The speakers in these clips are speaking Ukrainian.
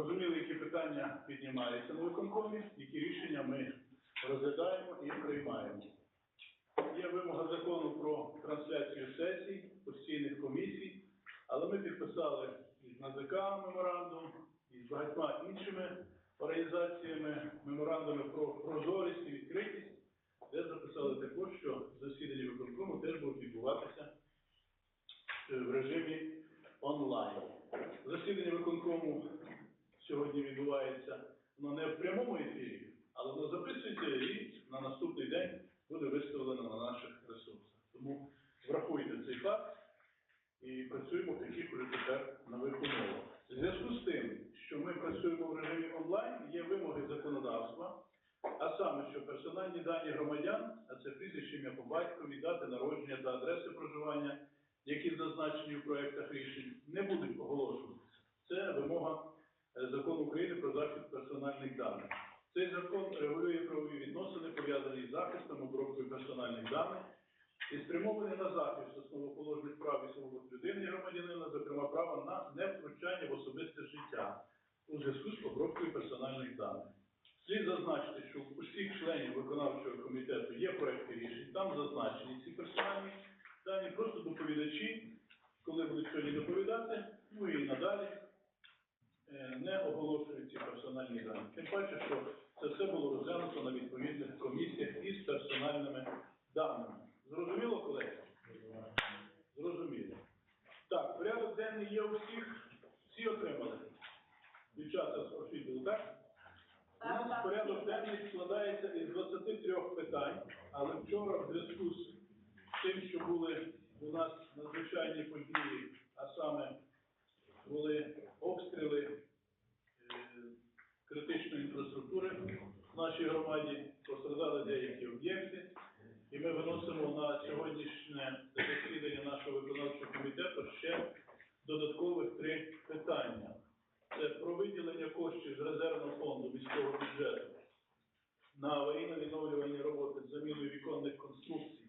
зрозуміли, які питання піднімаються на виконкомі, які рішення ми розглядаємо і приймаємо. Є вимога закону про трансляцію сесій, постійних комісій, але ми підписали із НАЗК меморандум, і з багатьма іншими організаціями меморандуми про прозорість і відкритість, де записали також, що засідання виконкому теж будуть відбуватися е, в режимі онлайн. Засідання виконкому сьогодні відбувається воно не в прямому ефірі, але воно записується і на наступний день буде виставлено на наших ресурсах. Тому врахуйте цей факт і працюємо в таких уже тепер нових умовах. В зв'язку з тим, що ми працюємо в режимі онлайн, є вимоги законодавства, а саме, що персональні дані громадян, а це прізвище, ім'я по батькові, дати народження та адреси проживання, які зазначені в проектах рішень, не будуть оголошуватися. Це вимога закону України про захист персональних даних. Цей закон регулює правові відносини, пов'язані з захистом, обробкою персональних даних і спрямований на захист основоположних прав і свобод людини громадянина, зокрема права на невтручання в особисте життя у зв'язку з обробкою персональних даних. Слід зазначити, що у всіх членів виконавчого комітету є проекти рішень, там зазначені ці персональні дані, просто доповідачі, коли будуть сьогодні доповідати, ну і надалі не оголошують ці персональні дані. Тим паче, що це все було розглянуто на відповідних комісіях із персональними даними. Зрозуміло, колеги? Зрозуміло. Так, порядок денний є у всіх. Всі отримали. Дівчата з освіту, так? У нас порядок денний складається із 23 питань, але вчора в зв'язку з тим, що були у нас надзвичайні події, а саме були обстріли е, критичної інфраструктури в нашій громаді, пострадали деякі об'єкти, і ми виносимо на сьогоднішнє засідання нашого виконавчого комітету ще додаткових три питання. Це про виділення коштів з резервного фонду міського бюджету на аварійно-відновлювальні роботи з заміною віконних конструкцій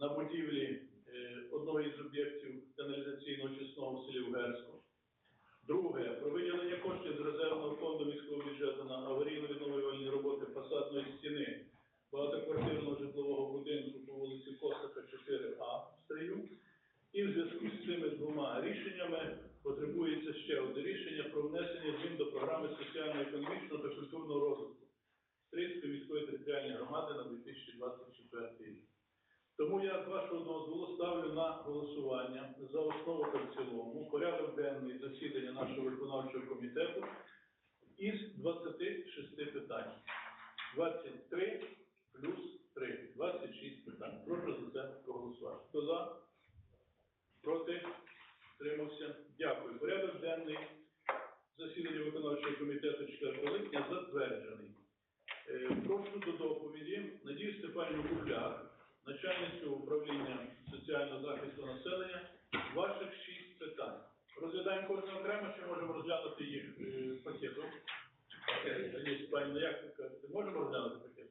на будівлі е, одного із об'єктів каналізаційного чесного в селі Угерську. Друге, про виділення коштів з резервного фонду міського бюджету на аварійно-відновлювальні роботи фасадної стіни багатоквартирного житлового будинку по вулиці Косака, 4А в Стрию. І в зв'язку з цими двома рішеннями потребується ще одне рішення про внесення змін до програми соціально-економічного та культурного розвитку Стрийської міської територіальної громади на 2024 рік. Тому я з вашого дозволу ставлю на голосування за основу та в цілому порядок денний засідання нашого виконавчого комітету із 26 питань. 23 плюс 3. 26 питань. Прошу за це проголосувати. Хто за? Проти? Тримався? Дякую. Порядок денний засідання виконавчого комітету 4 липня затверджений. Е, Прошу до доповіді Надію Степанівну Кухляр, начальницю управління соціального захисту населення. Ваших шість питань. Розглядаємо кожне окремо, чи можемо розглянути їх е, пакетом? Надія Степанівна, як ви кажете, можемо розглянути пакет?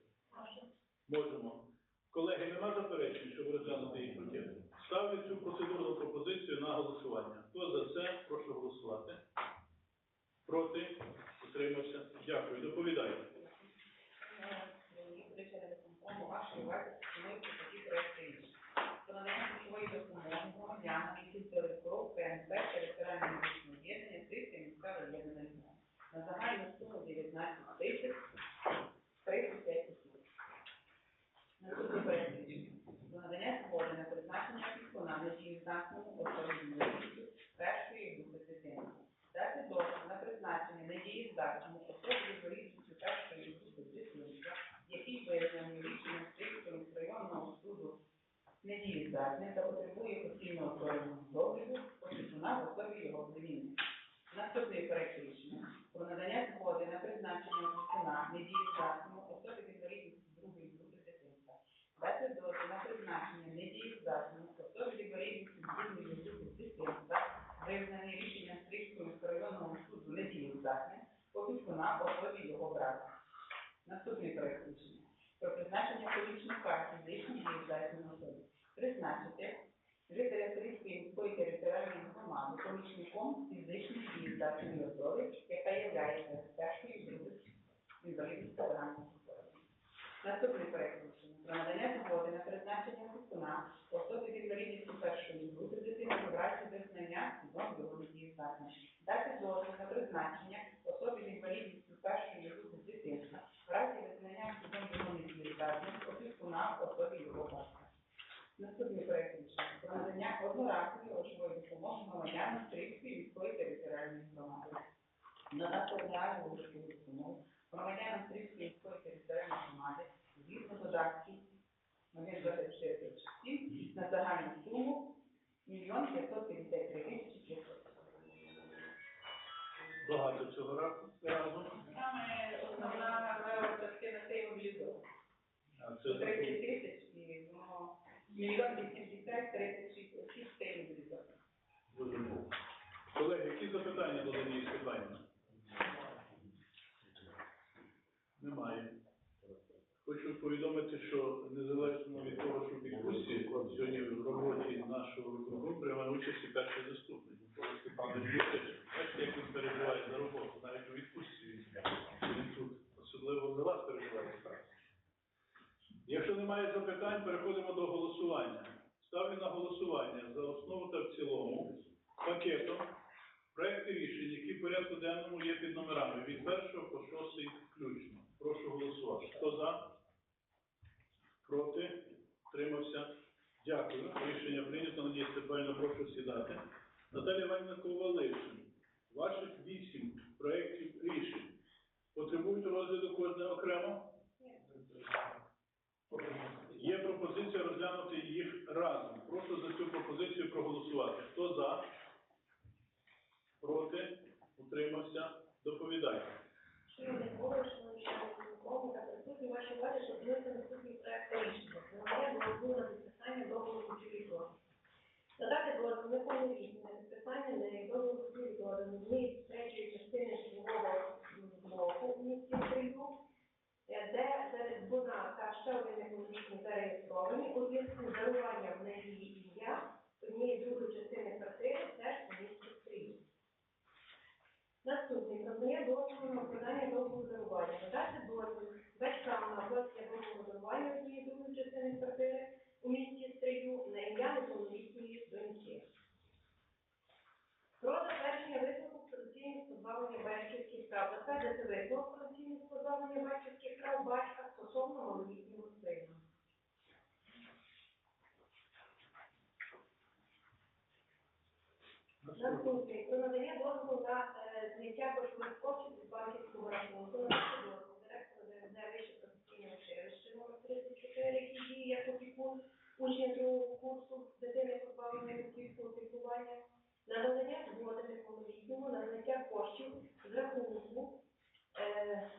Можемо. Колеги, нема заперечень, щоб розглянути їх пакет. Ставлю цю процедурну пропозицію на голосування. Хто за це, прошу голосувати. Проти? Утримався. Дякую. Доповідайте. Вашої уваги пропонується такі проекти рішень. Про надання ключової допомоги громадянам, які здали кров КНП територіальне медичне об'єднання Стрийська міська районна лікарня на загальну суму 19 тисяч 35 осіб. Наступний проект рішення. Про надання згоди на призначення виконання дієздатному особі інвалідності першої групи дитини. Дати дозвіл на призначення недієздатному особі інвалідності першої групи дитини, який визнаний рішенням Стрийського районного суду недієздатним та потребує постійного стороннього догляду, опікуна в особі його племінника. Наступний проект рішення про надання згоди на призначення опікуна недієздатному особі інвалідністю другої групи дитинства. Дати дозвіл на призначення недієздатному особі з другої групи дитинства, визнаний рішенням Стрийського міськрайонного суду недієздатним, опікуна в значком фізичної фізичної особи, яка є тяжкою інвалідністю та організму. Наступний проект рішення про надання згоди на призначення опікуна особи з інвалідністю першої групи дитини праці визнання зон другої дії Дати дозвіл на призначення особи з інвалідністю першої групи дитинства в разі визнання судом другої дії здатності опікуна особі його власності. Наступний проект рішення про надання одноразової грошової допомоги громадянам Стрийської міської територіальної громади. Надати одноразову грошову допомогу громадянам Стрийської міської територіальної громади згідно додатків 1,2437 на загальну суму мільйон 553 тисячі 500. Багато цього разу. Саме основна частина цієї мобілізована. 30 тисяч мільйон 80 36 осіб цієї мобілізована. Колеги, які запитання до Леонії Степанівни? Немає. Хочу повідомити, що незалежно від того, що в відпустці, сьогодні в роботі нашого виконкому приймає участь і перший заступник. Бачите, як він переживає за роботу, навіть у відпустці він тут. Особливо за вас переживає справді. Якщо немає запитань, переходимо до голосування. Ставлю на голосування за основу та в цілому пакетом проекти рішень, які в порядку денному є під номерами від першого по шостий включно. Прошу голосувати. Хто за? Проти? Тримався? Дякую. Рішення прийнято. Надія Степанівна, прошу сідати. Наталія Іванівна Ковалишин, ваших вісім проєктів рішень потребують розгляду кожне окремо? Є пропозиція розглянути їх разом. Прошу за цю пропозицію проголосувати. Хто за? Проти? Утримався? Доповідайте. Шановний голово, шановні члени ваші увазі, що внести наступні рішення. Вимагає дозволу на підписання договору купівлі договору. Надати дозвіл неповнолітнім на підписання договору купівлі договору з третьої частини житлового блоку в місті Криву, де де один неповнолітній зареєстровані у зв'язку з даруванням на її ім'я однієї другої частини квартири теж у місті Криву. Наступний надання дозволу на укладання договору дарування. Надати дозвіл батькам на оплатення договору дарування однієї другої частини квартири у місті Стрию на ім'я неповнолітньої доньки. Про затвердження висновку про позбавлення батьківських прав. Затвердити висновок доцільність позбавлення батьківських прав батька стосовно малолітнього сина. Наступний. Про надання дозволу на е, зняття грошових коштів з банківського рахунку. Надати дозволу директору ДРД Вище професійне училище номер 34, який діє як опікун учня другого курсу дитини позбавленої батьківського піклування. На надання згоди неповнолітньому на зняття коштів з рахунку е,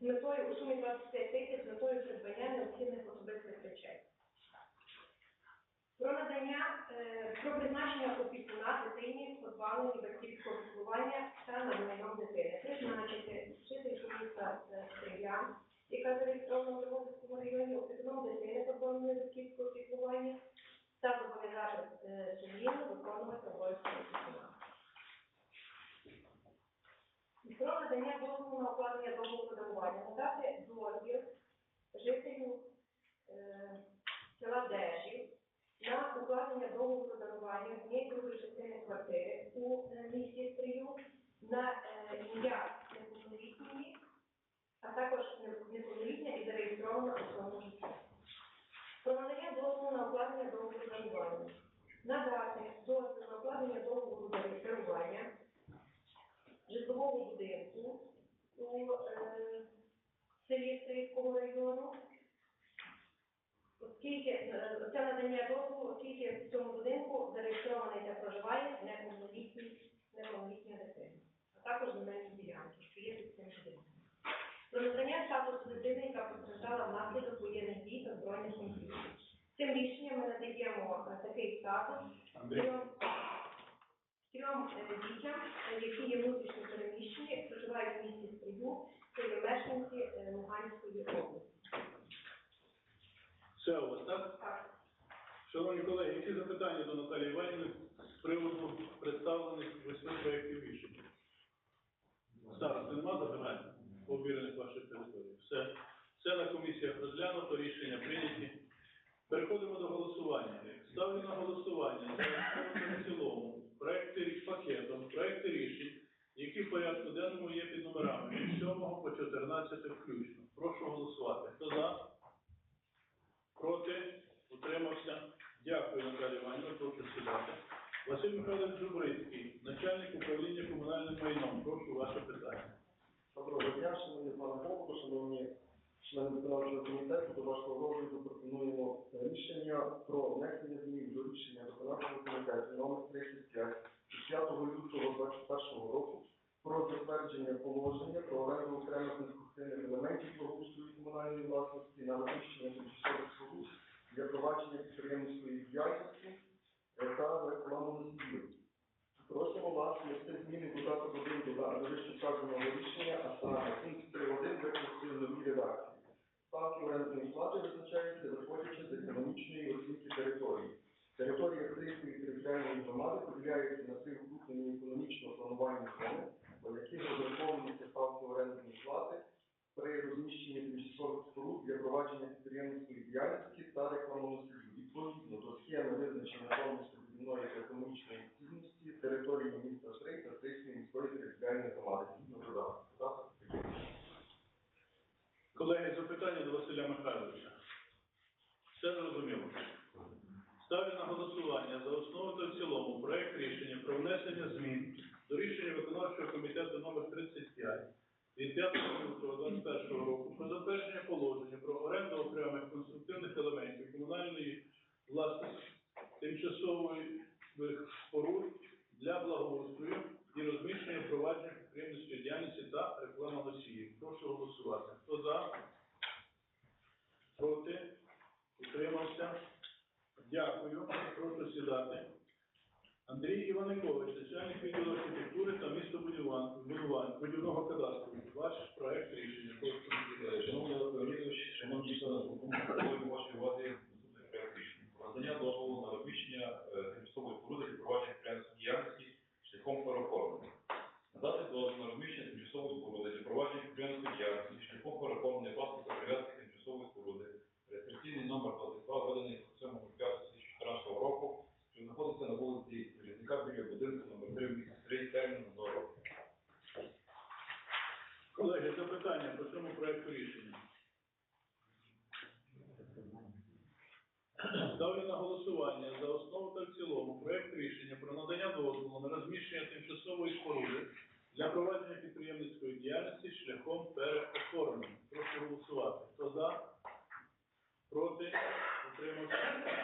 з метою у сумі 25 тисяч з метою придбання необхідних особистих речей. Про надання, е, про призначення опікуна дитині позбавлені батьківського піклування та майном дитини. Призначити жительку міста е, Стрия, яка зареєстрована в Львовському районі опікуном дитини позбавленої батьківського піклування та зобов'язати е, виконувати обов'язки опікуна. Про надання дозволу на укладення договору дарування. Надати дозвіл жителю е, села Дежів на укладення договору дарування однієї другої частини квартири у е, місті Стрию на ім'я неповнолітньої, а також не- неповнолітня і зареєстрована особа життя. Про надання дозволу на укладення договору дарування. Надати дозвіл на укладення договору дарування житлового будинку у е, селі Стрийського району оскільки е, це надання дозволу, оскільки в цьому будинку зареєстрований та проживає неповнолітній неповнолітня дитина, а також земельні ділянки, що є під цим будинком. Про надання статусу дитини, яка постраждала внаслідок воєнних дій та збройних конфліктів. Цим рішенням ми надаємо такий статус трьом трьом е, дітям, які є внутрішньо переміщені, проживають в місті Стрию, це є мешканці е, Луганської області. все у вас, так? Так. Шановні колеги, які запитання до Наталії Іванівни з приводу представлених восьми проєктів рішень? Зараз нема запитань по ваших територій. Все, все на комісіях розглянуто, рішення прийняті. Переходимо до голосування. Ставлю на голосування в цілому проекти пакетом, проекти рішень, які в порядку денному є під номерами від 7 по 14 включно. Прошу голосувати. Хто за? Проти? Утримався? Дякую, Наталія Іванівна. Прошу сідати. Василь Михайлович Зубрицький, начальник управління комунальним майном. Прошу ваше питання. Доброго дня, шановні пане Голово, шановні члени виконавчого комітету, до вашого розгляду пропонуємо рішення про внесення змін до рішення виконавчого комітету номер 35 5 лютого 2021 року про затвердження положення про оренду окремих конструктивних елементів благоустрою комунальної власності на розміщення тимчасових споруд для провадження підприємницької діяльності е, та рекламу носіїв. Просимо вас внести зміни додаток 1 до вище вказаного рішення, а саме пункт 3.1 викласти в новій редакції. Ставки орендної плати визначаються, виходячи з економічної оцінки території. Територія Стрийської територіальної громади поділяється на три укрупнені економічно планувальні зони, по яких розраховуються ставки орендної плати при розміщенні тимчасових споруд для провадження підприємницької діяльності та рекламоносію. Відповідно до схеми визначення зони містобудівної та економічної цінності території міста Стрий та Стрийської міської територіальної громади. Колеги, запитання до Василя Михайловича. Все зрозуміло. Ставлю на голосування за основу та в цілому проект рішення про внесення змін до рішення виконавчого комітету номер 35 від 5 лютого 2021 року про затвердження положення про оренду окремих конструктивних елементів комунальної власності тимчасової споруд для благоустрою і розміщення провадження підприємницької діяльності та рекламоносіїв. Прошу голосувати. Хто за? Проти? Утримався? Дякую. Прошу сідати. Андрій Іваникович, начальник відділу архітектури та містобудування, будівного кадастру. Ваш проект рішення. Шановний Олег Леонідович, шановні члени виконкому, пропоную вашій увазі наступний проект рішення. Про надання дозволу на розміщення е, тимчасової споруди для провадження підприємницької діяльності шляхом переоформлення. Надати дозвіл на розміщення тимчасової споруди для провадження підприємницької діяльності шляхом переоформлення власника прив'язки тимчасової споруди. Реєстраційний номер 22, виданий 7.5.2014 року, що знаходиться на вулиці Залізника біля будинку номер 3 в місті Стрий, термін на 2 роки. Колеги, запитання по цьому проекту рішення. Ставлю на голосування за основу та в цілому проект рішення про надання дозволу на розміщення тимчасової споруди для провадження підприємницької діяльності шляхом переоформлення. Прошу голосувати. Хто за? Проти? Утримався?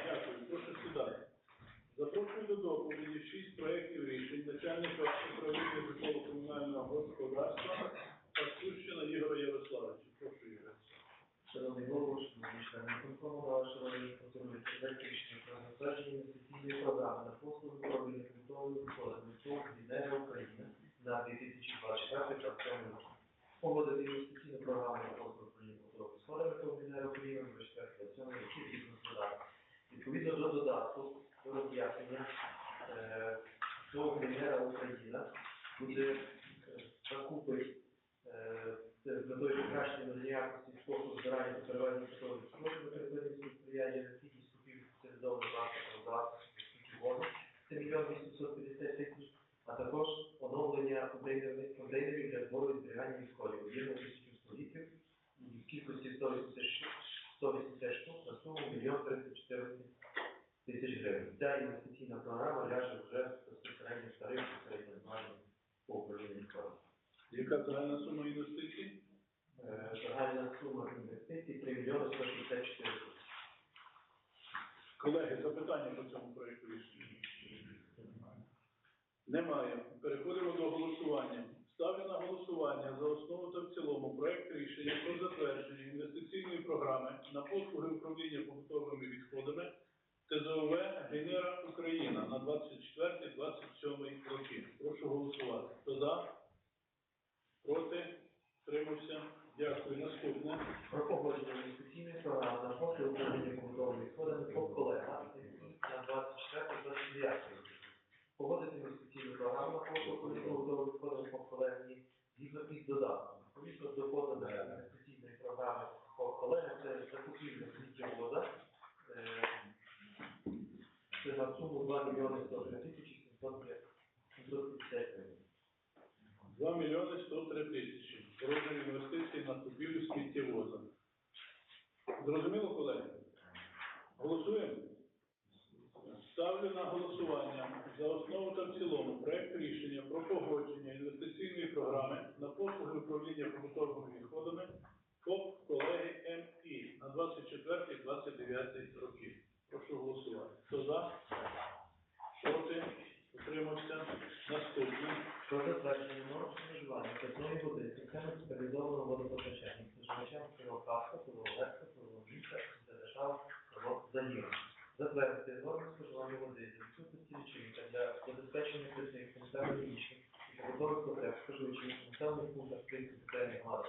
Дякую. Прошу сідати. Запрошую до доповіді шість проєктів рішень начальника управління житлово-комунального господарства Пастущина Ігоря Ярославовича. Прошу, Ігор. Шановний голово, шановні члени виконкому, проект рішення про затвердження інвестиційної програми на послуги управління відходами ТОВ «Вінера Україна» на 2024 та 2027 роки. Погодити інвестиційну програму на послуги управління відходами ТОВ «Вінера Україна» на 24 та 2027 роки згідно з. Відповідно до додатку, до роз'яснення, е, ТОВ Україна» буде е, е, з метою покращення надання збирання та перевезення судових відходів на території сприяння необхідність купів спеціалізованого транспортного засобу воду, це мільйон 850 тисяч, а також оновлення контейнерних контейнерів для збору і зберігання відходів, об'ємно тисячу 100 літрів, в кількості 180 штук, на суму мільйон 314 тисяч гривень. Ця інвестиційна програма ляже вже безпосередньо в тариф середньозваження по управлінню відходами. Яка загальна сума інвестицій? Е, Загальна сума інвестицій 3 мільйони 164 тисячі. Колеги, запитання по цьому проекту рішення? Немає. Переходимо до голосування. Ставлю на голосування за основу та в цілому проект рішення про затвердження інвестиційної програми на послуги управління побутовими відходами ТЗОВ Генера Україна на 24-27 роки. Прошу голосувати. Хто за? Проти? Тримався? Дякую. Наступне. Про погодження інвестиційної програми на послуги управління побутовими відходами по колега на 24-29 роки. Погодити інвестиційну програму на послуги управління побутовими відходами по колегі згідно із додатком. Відповідно до поданої інвестиційної програми по колегам це закупівля сміттєвода. е, Це на суму 2 мільйони 103 тисячі 705 2 мільйони 103 тисячі. Розмір інвестицій на купівлю сміттєвоза. Зрозуміло, колеги? Голосуємо? Ставлю на голосування за основу та в цілому проект рішення про погодження інвестиційної програми на послуги управління побутовими відходами ФОП колеги 24-29 років. Прошу голосувати. Хто за? Проти? Утримався? Наступне. Про затвердження норм споживання питної води системи спеціалізованого водопостачання споживачам Кіровкавська, Пиловецька, Пиловміста, Дедешав, Загіру. Затвердити норми споживання води за відсутності лічильника для забезпечення питних санітарно-гігієнічних і побутових потреб споживачів населених пунктах Київської територіальної громади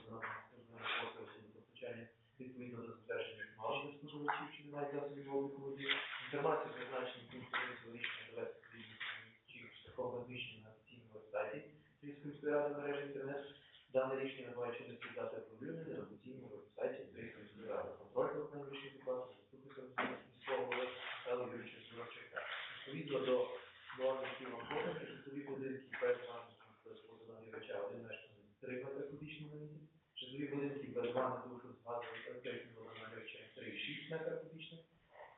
ванни душу з газовим електричним водонагрівачем 3,6 метра кубічних.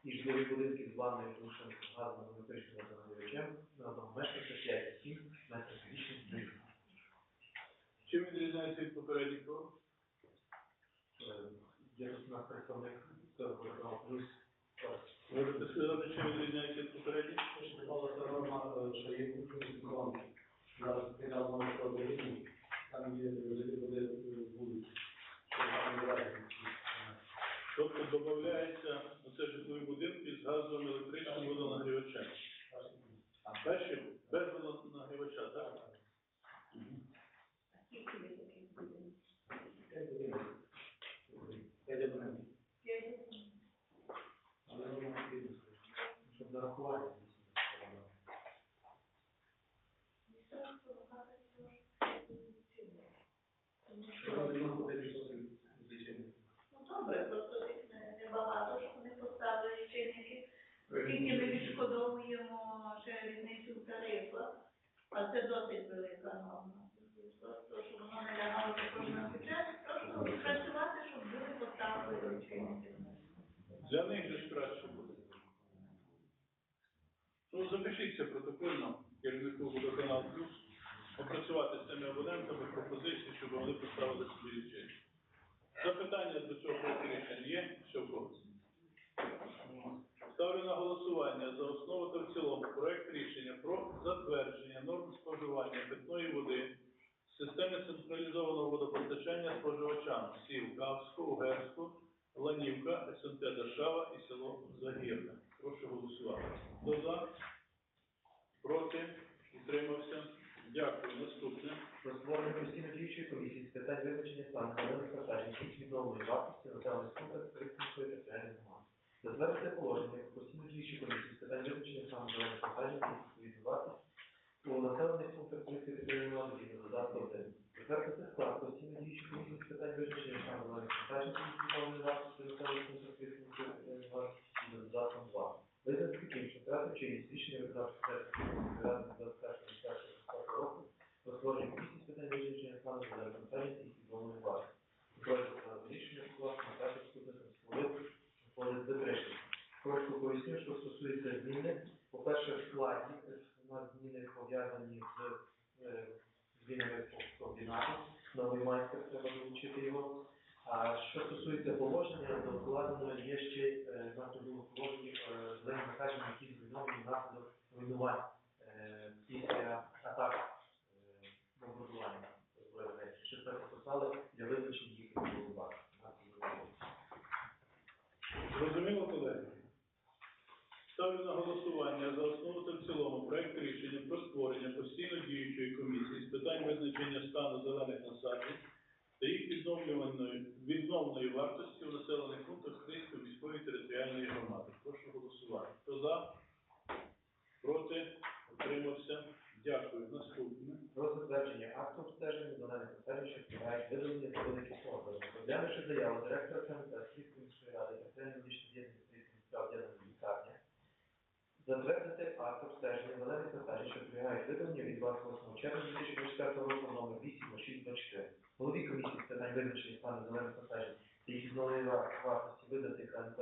І житлові будинки з ванною душем з газовим електричним водонагрівачем на одному мешканця 5,7 метрів кубічних днів. Чим відрізняється від попередніх форм? Е, Є тут у нас представник водоканалу плюс. Можете сказати, чим відрізняється від попередніх? Школа це норма, е, що є закон. Зараз сказав вам, що вихідні. Там є жити буде вулиці. Що там не разі. Тобто додається оце житлові будинки з газовим електричним водонагрівачем. А перші без водонагрівача, так? П'ять будинків. П'ять абонентів. Але норма відповідно. Щоб зарахувати. Що ви можете бути відсотки звичайно? Ну добре, просто їх не- небагато, щоб вони поставили лічильники. Скільки ми відшкодовуємо ще різницю в тарифах, а це досить велика норма. Працювати, щоб люди поставили лічильники. Для них же ж краще буде. Ну, запишіться протокольно керівнику водоканал плюс, опрацювати з цими абонентами пропозиції, щоб вони поставили собі лічильник. Запитання до цього проекту рішення є? Що в? Ставлю на голосування за основу та в цілому проект рішення про затвердження норм споживання питної води з системи централізованого водопостачання споживачам сіл Кавську, Угерську, Ланівка, СНТ Дашава і село Загірне. Прошу голосувати. Хто за? Проти? Утримався? Дякую. Наступне. Про створення постійно діючої комісії з питань визначення стану зелених насаджень і відновленої вартості населених пунктів Київської територіальної громади. Затвердити положення постійно діючої комісії з питань визначення стану зелених насаджень і відновленої вартості пълноценни компетенции, которые надо либо задаться Государственная складка, все медичные нужно испытать выжившие шансы, достаточно принципиальные запуски, достаточно соответственно и задаться два. В этом случае, что раз через личные государственные граждан достаточно старших стажировок, возложим их испытать выжившие шансы для компетенции и сезонной власти. Управляется личная складка, а также спутником свободы, входит в депрессию. Коротко поясню, что стосується зміни. По-перше, в складі пов'язані з е, змінами координату. Новий майстер треба долучити його. А що стосується положення, то вкладено є ще е, на тому положенні е, зелені насадження, які зруйновані внаслідок руйнувань після атак бомбардування збройних. Що це поставили для визначення їх відбувати. Зрозуміло, колеги? Ставлю на голосування за цілому проект рішення про створення постійно діючої комісії з питань визначення стану зелених насаджень та їх відновлюваної відновної вартості у населених пунктах Київської міської територіальної громади. Прошу голосувати. Хто за? Проти? Утримався? Дякую. Наступне. Про затвердження акту обстеження зелених насаджень, що співають видалення та великих органів. Розглянувши заяву директора КМТ Київської міської ради, Затвердити акт обстеження зелених насаджень, що підлягають видаленню від 28 червня 2024 року номер 8624. Голові комісії з питань визначення стану зелених та їх відновлення вартості видати КНП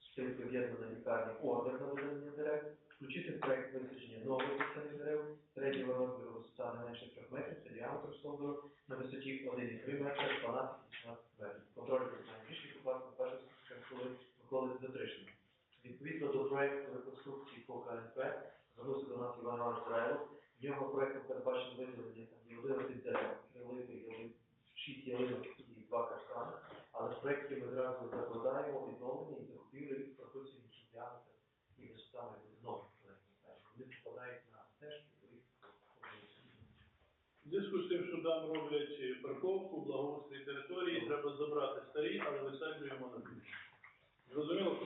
спілки об'єднаної лікарні ордер на видалення дерев, включити проект висадження нових посадних дерев середнього розміру висота не менше 3 метрів та діаметр стовбуру на висоті 1,3 метри, 12-18 метрів. Контроль виконання рішень укласти першої школи Миколи Затришина. Відповідно до проекту реконструкції по КНП, до нас Іван Іванович. В нього проектом передбачено виділення там є 11 дерев, ялинки, ялин, 6 ялинок і 2 каштани. Але в проекті ми зразу закладаємо відновлення і закупівлю і прописуємо їх діаметр і висота має бути. Вони попадають на стежки, і зв'язку з тим, що там роблять парковку, благоустрій території, треба забрати старі, але висаджуємо нові. Зрозуміло?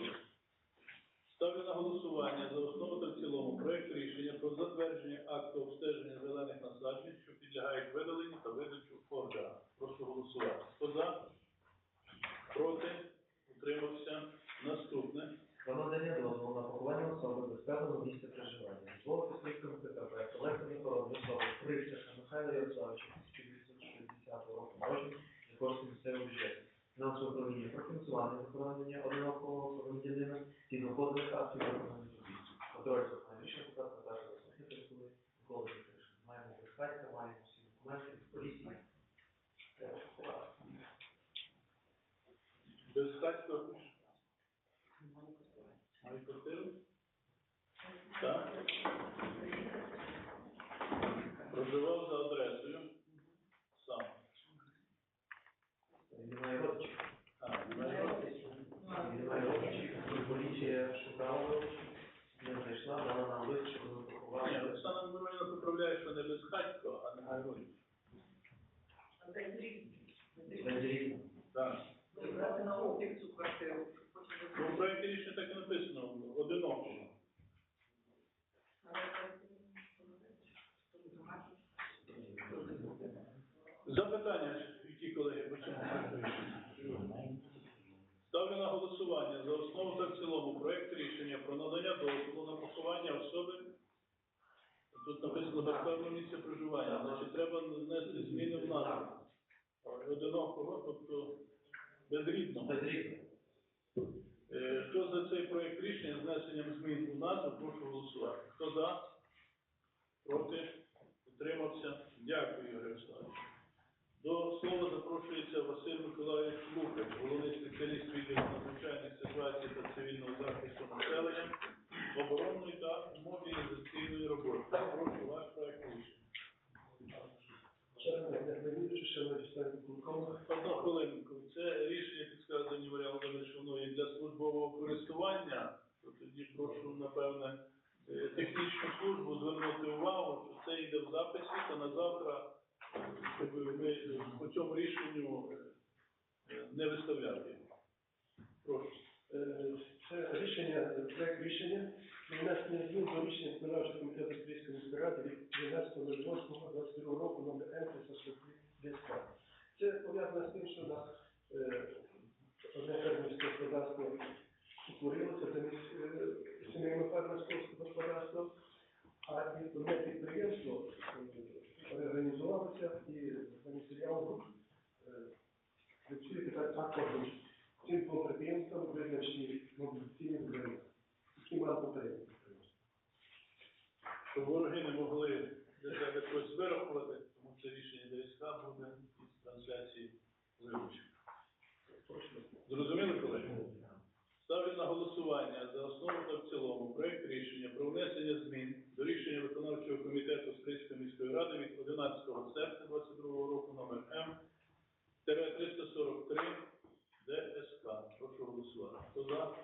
Ставлю на голосування за основу та в цілому проект рішення про затвердження акту обстеження зелених насаджень, що підлягають видаленню та видачу ордера. Прошу голосувати. Хто за? Проти? Утримався? Наступне. Про надання дозволу на поховання особи без певного місця проживання. Дозволити слідкому КПП, колективні охорони особи Присяха Михайла Ярославича 1960 року народження за кошти місцевого бюджету. Фінансове управління профінансування виконання одинакового громадянина і доходних актів виконання робіт. Контроль за виконанням рішення показати першого заступника території Миколи Затришина. Маємо безпека, маємо всі документи від поліції. Треба шокувати. Без хатько. Має квартиру? Так. Проживав за адресою. Сам. Він Немає родичів. А, немає родичів. Він Немає родичів. Поліція шукала родичів. Не знайшла, дала нам лист, щоб ми Ні, поховали. Оксана Миронівна поправляє, що не без хатько, а не потім Ну, в проєкті рішення так і написано, одиноко. Запитання, які колеги почали. Ставлю на голосування за основу та в цілому проект рішення про надання дозволу на поховання особи. Тут написано без певного місця проживання, значить треба внести зміни в назву. Одинокого, тобто безрідного. Вензелівна. Е, Хто за цей проект рішення з внесенням змін у назву, прошу голосувати. Хто за? Проти? Утримався? Дякую, Ігор Ярославович. До слова запрошується Василь Миколаївич Лукач, головний спеціаліст відділу надзвичайних ситуацій та цивільного захисту населення, оборонної та мобілізаційної роботи. Прошу ваш проект рішення. Одну хвилинку. Це рішення підказані Володимирович, воно є для службового користування. То тоді прошу, напевне, е, технічну службу звернути увагу, що це йде в записі, та на завтра, ми по цьому рішенню е, е, не виставляти. Прошу. Е, Це рішення, проект рішення про внесення змін до рішення виконавчого комітету Стрійської міської ради від 12.08.22 року номер М 342. Це пов'язано з тим, що у нас е, одне фермерське господарство утворилося, це е, сімейне фермерське господарство, а одне підприємство реорганізувалося і за матеріалом груп е, працює тепер також цим підприємствам визначені мобілізаційні програми, які мали попередні. Вороги не могли себе щось вирахувати, тому це рішення ДСК буде із трансляції вилучено. Зрозуміли, колеги? Ставлю на голосування за основу та в цілому проект рішення про внесення змін до рішення виконавчого комітету Стрийської міської ради від 11 серпня 2022 року номер М 343 ДСК. Голосувати. Хто за?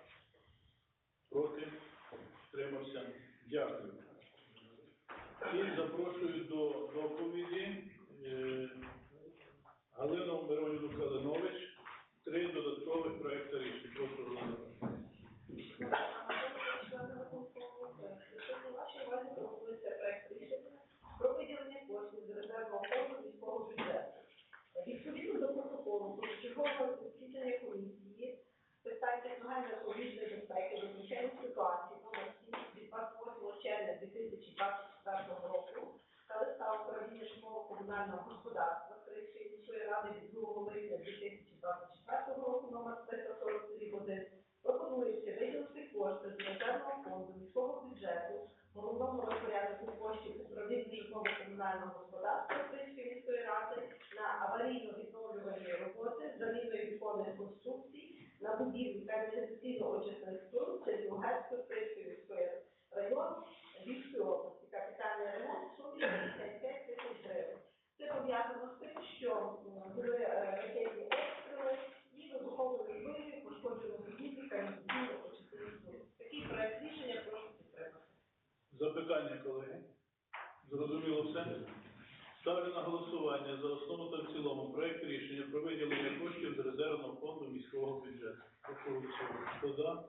Проти? Тримався. Дякую. І запрошую до доповіді е, Галину Миронівну Калинович. Три додаткових проекти рішень. Прошу голосувати. Вашій увазі пропонується проект рішення про виділення коштів з резервного фонду міського бюджету. Відповідно до протоколу позачергового з питань техногенно-екологічної безпеки, надзвичайних ситуацій номер 7 2024 року та листа управління житлово-комунального господарства Стрийської міської ради від 2 липня 2024 року номер 343 пропонується виділити кошти з резервного фонду міського бюджету головному розпорядку коштів управління житлово-комунального господарства Стрийської міської ради на аварійно-відновлювальні роботи з заміною віконних конструкцій каналізаційно-очисних споруд Чернігівської Стрийської міської району Львівської області. Капітальний ремонт сумі 55 тисяч гривень. Це пов'язано з тим, що були е, ракетні обстріли і вибуховими хвилею пошкоджено будівлі каналізаційно-очисних споруд. Такий проект рішення прошу підтримати. Запитання, колеги? Зрозуміло все? Ставлю на голосування за основу та в цілому проект рішення про виділення коштів з резервного фонду міського бюджету. Прошу. Хто за?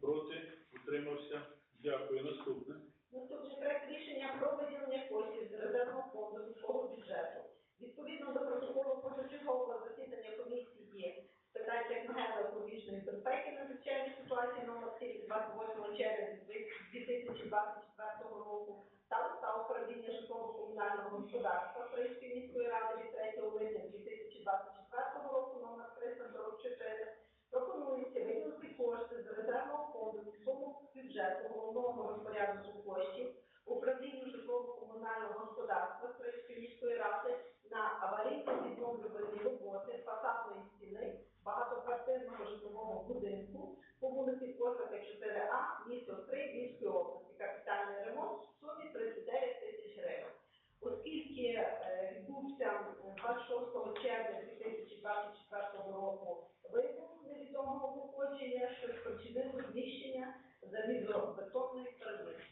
Проти? Утримався? Дякую. Наступне. Наступний проект рішення про виділення коштів з резервного фонду міського бюджету. Відповідно до протоколу позачергового засідання комісії з питань техногенно-екологічної безпеки на звичайній ситуації номер 7 28 червня 2024 року та листа управління житлово-комунального господарства Київської міської ради від 3 липня 2024 року номер 344 пропонується виділити кошти з резервного фонду міського бюджету головного розпорядку коштів управлінню житлово-комунального господарства Київської міської ради на аварійно-відновлювальні роботи фасадної стіни багатоквартирного житлового будинку по вулиці Косака 4А, місто Стрий, Львівської області. Капітальний ремонт в сумі 39 тисяч гривень. Оскільки е, відбувся 26 червня 2024 року вибух невідомого походження, що спричинило знищення залізобетонної передачі.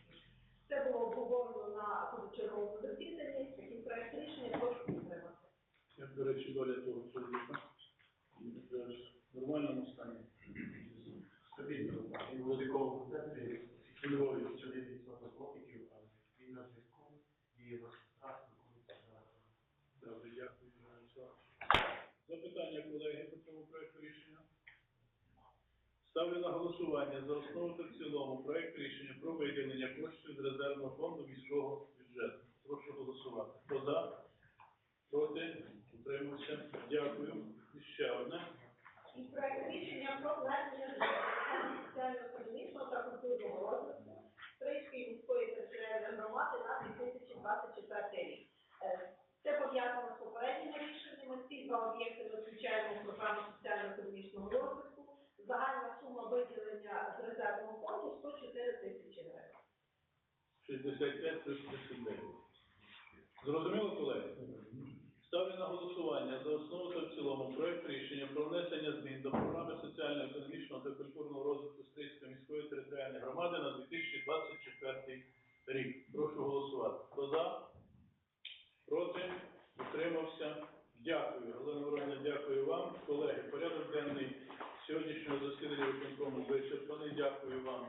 Це було обговорено на позачерговому засіданні. Такий проект рішення прошу підтримати. Як, до речі, доля того чоловіка? В нормальному стані? Стабільно. Він в ліковому центрі, У Львові. а він на зв'язку і розстрасу спілкується. Добре, дякую, Запитання, колеги, по цьому проекту рішення? Ставлю на голосування за основу та в цілому проект рішення про виділення коштів з резервного фонду міського бюджету. Прошу голосувати. Хто за? Проти? Утримався? Дякую. І ще одне. І проект рішення про змін до соціально-економічного та культурного розвитку Стрийської міської територіальної громади на 2024 рік. Е, Це пов'язано з попередніми рішеннями. Ці два об'єкти ми включаємо в програму соціально-економічного розвитку. Загальна сума виділення з резервного фонду 104 тисячі гривень. 65 плюс 39. Зрозуміло, колеги? Ставлю на голосування за основу та в цілому проект рішення про внесення змін до програми соціально-економічного та культурного розвитку Стрийської міської територіальної громади на 2024 рік. Прошу голосувати. Хто за? Проти? Утримався? Дякую. Галина Воронівна, дякую вам. Колеги, порядок денний сьогоднішнього засідання виконкому вичерпаний. Дякую вам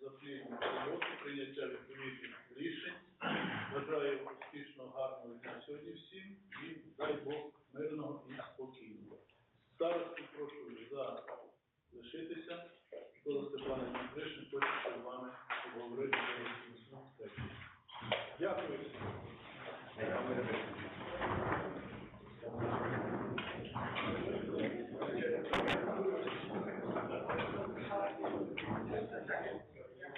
за плідну роботу, прийняття відповідних рішень. Бажаю успішного, гарного дня сьогодні всім і дай Бог мирного і спокійного. Старосту прошу залишитися. Микола Степанович Гришин хоче з вами поговорити про безпеку. Дякую всім.